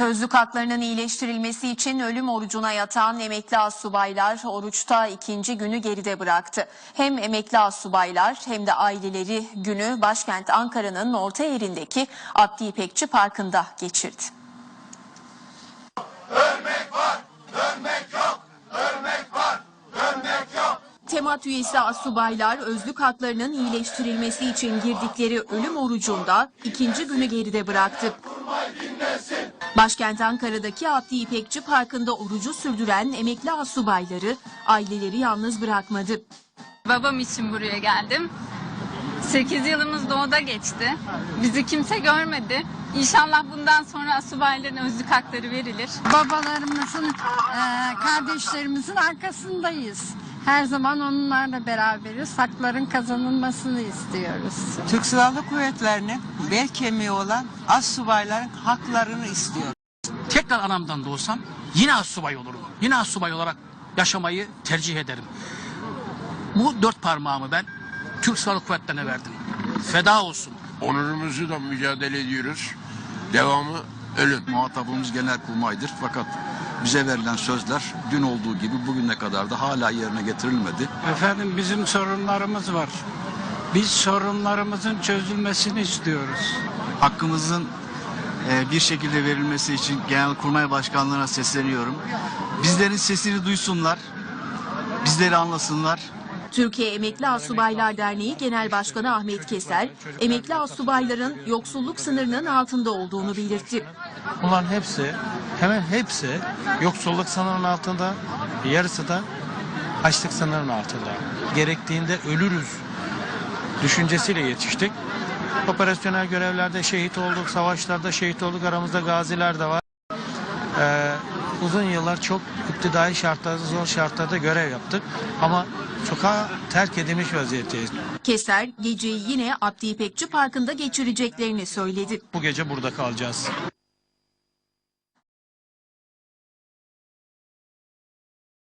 Sözlük haklarının iyileştirilmesi için ölüm orucuna yatan emekli asubaylar oruçta ikinci günü geride bıraktı. Hem emekli asubaylar hem de aileleri günü başkent Ankara'nın orta yerindeki Abdi İpekçi Parkı'nda geçirdi. Temat üyesi asubaylar özlük haklarının iyileştirilmesi için girdikleri ölüm orucunda ikinci günü geride bıraktı. Başkent Ankara'daki Abdi İpekçi Parkı'nda orucu sürdüren emekli asubayları aileleri yalnız bırakmadı. Babam için buraya geldim. 8 yılımız doğuda geçti. Bizi kimse görmedi. İnşallah bundan sonra asubayların özlük hakları verilir. babalarımızın, eee, kardeşlerimizin arkasındayız. Her zaman onlarla beraberiz. Hakların kazanılmasını istiyoruz. Türk Silahlı Kuvvetleri'nin bel kemiği olan az subayların haklarını istiyor. tekrar anamdan doğsam yine asubay olurum. Yine asubay olarak yaşamayı tercih ederim. Bu dört parmağımı ben Türk Silahlı Kuvvetleri'ne verdim. Feda olsun. Onurumuzu da mücadele ediyoruz. Devamı ölüm. Muhatabımız genelkurmaydır fakat bize verilen sözler dün olduğu gibi bugüne kadar da hala yerine getirilmedi. Efendim bizim sorunlarımız var. Biz sorunlarımızın çözülmesini istiyoruz. hakkımızın e, bir şekilde verilmesi için Genelkurmay Başkanlığı'na sesleniyorum. Bizlerin sesini duysunlar, bizleri anlasınlar. Türkiye Emekli Asubaylar Derneği Genel Başkanı Ahmet Keser, emekli asubayların yoksulluk sınırının altında olduğunu belirtti. Bunların hepsi hemen hepsi yoksulluk sınırının altında yarısı da açlık sınırının altında. Gerektiğinde ölürüz düşüncesiyle yetiştik. Operasyonel görevlerde şehit olduk, savaşlarda şehit olduk, aramızda gaziler de var. Ee, uzun yıllar çok iptidai şartlarda, zor şartlarda görev yaptık. Ama sokağa terk edilmiş vaziyetteyiz. Keser, geceyi yine Abdi İpekçi Parkı'nda geçireceklerini söyledi. Bu gece burada kalacağız.